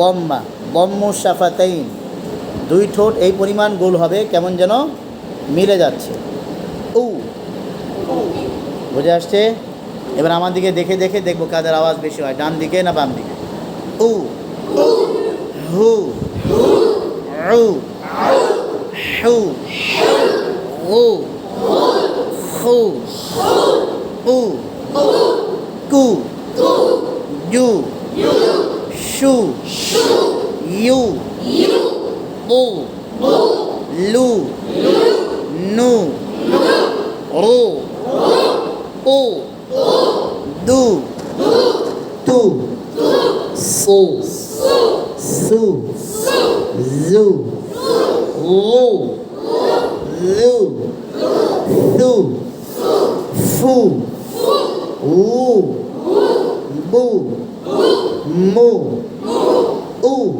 বম্মা বম্মু সাফাতাইন। দুই ঠোঁট এই পরিমাণ গোল হবে, কেমন যেন মিলে যাচ্ছে। উ। বুঝে আসছে? এবার আমার দিকে দেখে দেখে দেখব কাদের আওয়াজ বেশি হয়, ডান দিকে না বাম দিকে? উ। হু। উ হু। উ হু। উ কু। ইউ শু ইউ বু লু নু রু উ দু তু সু সু জু লু লু দু ফু উ বু মু উ।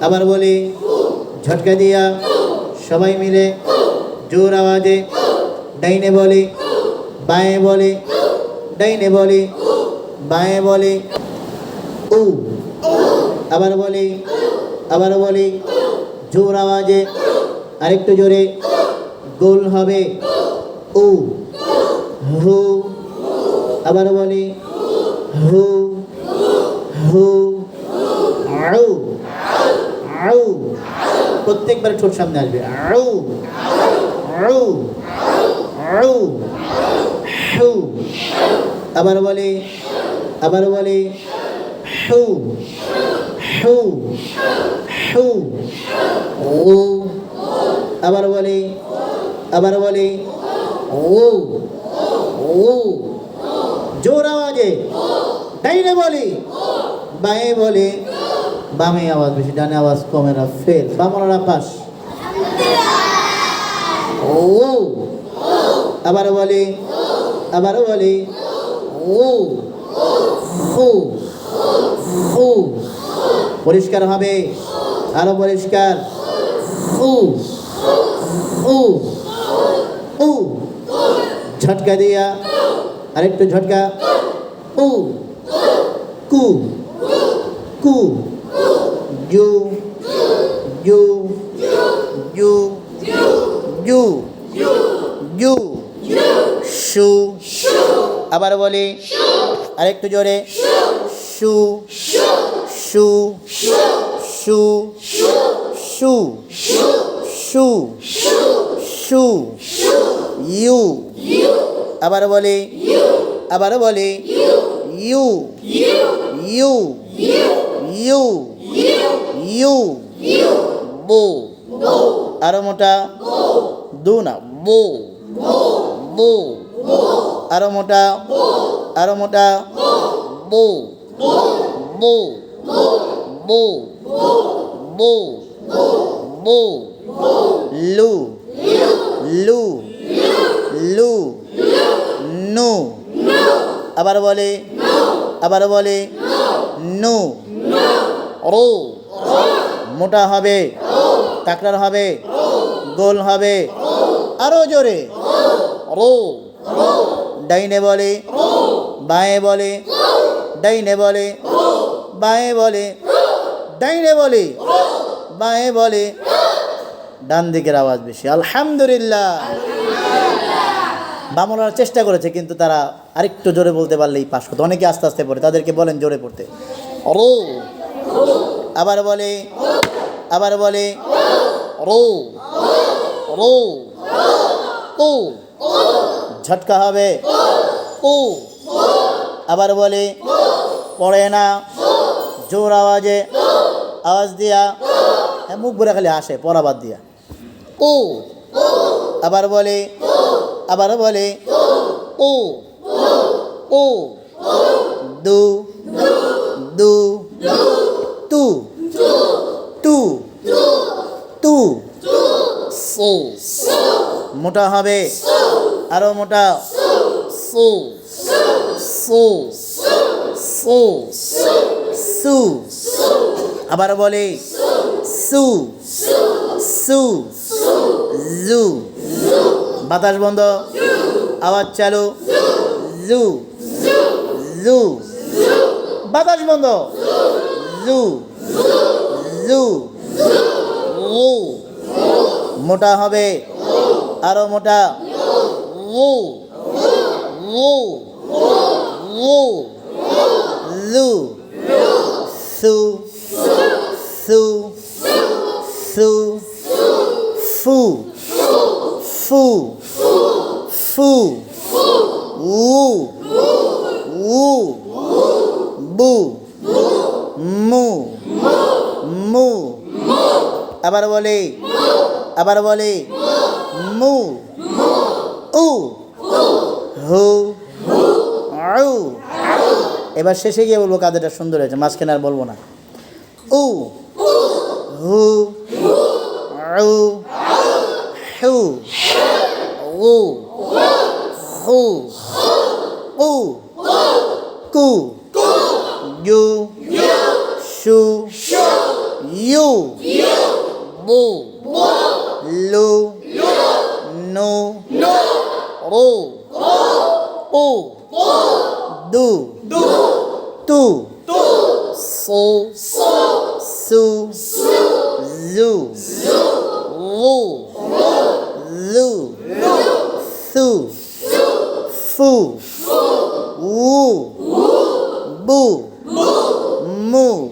আবার বলি, ঝটকা দিয়া সবাই মিলে জোর আওয়াজে ডাইনে বলি, বাঁয়ে বলি, ডাইনে বলি, বাঁয়ে বলি, উ। আবার বলি আবার বলি, জোর আওয়াজে আরেকটু জোরে গোল হবে, উ। হু। আবার বলি, হু। হু আউ আউ প্রত্যেকবার ঠোঁট সামনে আসবে। আবার বলে আবার বলে ও, আবার বলে আবার বলে, ও ও। জোর আওয়াজে, ডাইনে বলি, বাঁয়ে বলি বামে আওয়াজ বেশি, ডানে আওয়াজ কমে না ফেল বামরা পাস ও আবার বলি। আবার বলি। ও। হু পরিষ্কার হবে। আরও পরিষ্কার। হু উ ঝটকা দিয়া। আরেকটু ঝটকা। উ কু। কু। জু জু জু জু জু শু আবার বলি। আরেকটু জোরে। শু শু শু শু শু শু ইউ আবার বলি। আবার বলি। ইউ ইউ ইউ ইউ বো আরও মোটা দু না বো বো আরও মোটা আরও মোটা বো বো বো বো বো লু লু লু নু আবার বলে আবার বলে নু রো মোটা হবে টাকরার হবে, গোল হবে, আরও জোরে। ডাইনে বলে, বাঁয়ে বলে, ডাইনে বলে, বাঁয়ে বলে, ডাইনে বলে, বাঁয়ে বলে। ডান দিকের আওয়াজ বেশি। আলহামদুলিল্লাহ। বামলার চেষ্টা করেছে, কিন্তু তারা আরেকটু জোরে বলতে পারলেই পাশ করতো। অনেকে আস্তে আস্তে পড়ে, তাদেরকে বলেন জোরে পড়তে। আবার বলে আবার বলে রো। রো। ও ঝটকা হবে। ও আবার বলে পড়ে না। জোর আওয়াজে আওয়াজ দিয়া। হ্যাঁ মুখ ভরে খালি আসে পড়া বাদ দিয়া। ও আবার বলে আবার বলে ও ও দু। দু। মোটা হবে। আরও মোটা। সো। সো। সো। সু। আবার বলে। সু। সু। জু। বাতাস বন্ধ। আওয়াজ চালু। জু। জু। বাতাস বন্ধ। জু। জু। মোটা হবে। আরও মোটা। উ। উ। উ। লু। সু। সু। সু। ফু। ফু। ফু। উ। উ। বু। মু। মু। আবার বলে। আবার বলে। মু। উ। হু। আউ এবার শেষে গিয়ে বলব কাদেরটা সুন্দর হয়েছে, মাঝখানে আর বলব না। উ। হু। আউ হু। উ। হু। উ। কু। ইউ শু ইউ বু। লু। নু রু উ দু তু সু সু জু লু লু সু ফু উ বু মু